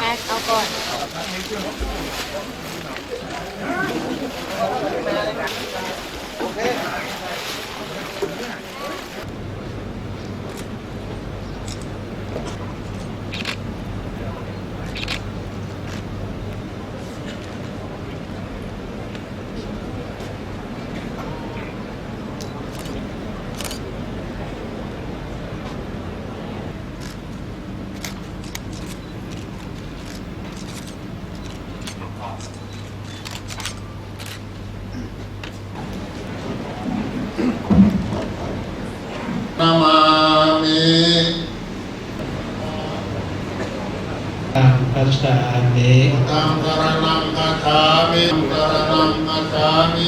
แม็กเอาก่อน นามามิตังคัจฉามิตังกรณังกัจฉามิตังกรณังกัจฉามิ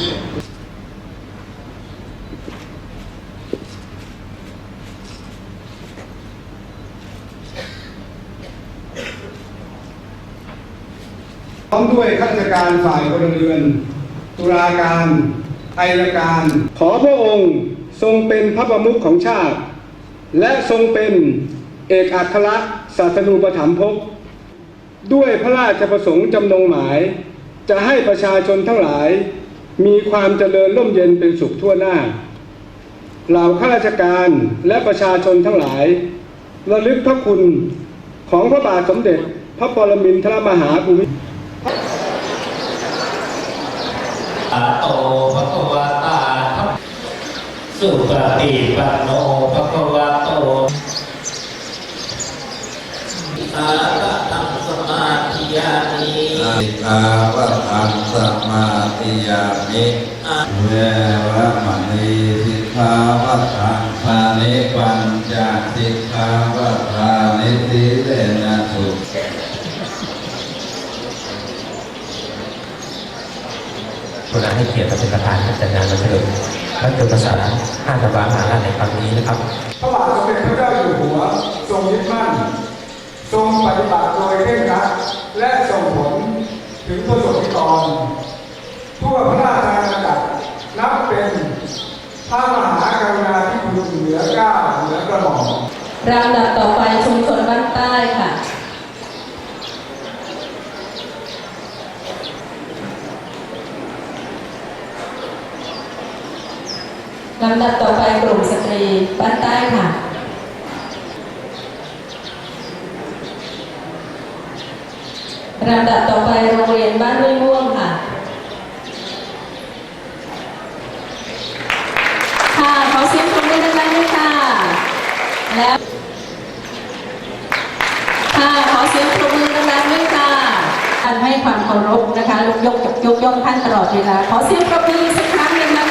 พร้อมด้วยข้าราชการฝ่ายพลเรือน ตุลาการอัยการ ขอพระองค์ทรงเป็นพระประมุขของชาติ และทรงเป็นเอกอัครศาสนูปถัมภกด้วยพระราชประสงค์จำนงหมาย จะให้ประชาชนทั้งหลาย มีความเจริญร่มเย็นเป็นสุขทั่วหน้า เหล่าข้าราชการและประชาชนทั้งหลาย ระลึกพระคุณของพระบาทสมเด็จ พระปรมินทรมหาภูมิ อะโตภะคะวะตาธัมสุปฏิปันโนภะคะวะโตอาตะตังสมาธิยามิอิทาวะทังสมาธิยามิเวระมณีสิกขาวะทังปานิปัญจสิกขาวะทานิสิเลนะสุ คุณอาให้เกียรติมาเป็นประธานการจัดงานวันเฉลิมพระชนมพรรษาห้าตะวันมหาราชในครั้งนี้นะครับพระบาทสมเด็จพระเจ้าอยู่หัวทรงยึดมั่น ทรงปฏิบัติโดยเคร่งครัดและส่งผลถึงประสบนิกรทั่วพระราชอาณาจักรนับเป็นพระมหากรุณาธิคุณเหนือเกล้าเหนือกระหม่อมลำดับต่อไปชุมชนบ้านใต้ค่ะ ลำดับต่อไปกลุ่มสตรีบ้านใต้ค่ะลำดับต่อไปโรงเรียนบ้านห้วยม่วงค่ะค่ะขอเสียงปรบมือดังๆด้วยค่ะ แล้วค่ะขอเสียงปรบมือดังๆด้วยค่ะการให้ความเคารพนะคะยกยกยกยกย่องท่านตลอดเวลาขอเสียงปรบมือสักครั้งหนึ่งนะคะ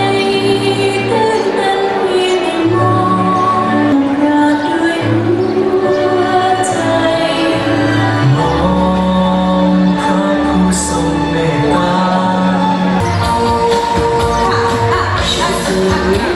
Hallelujah.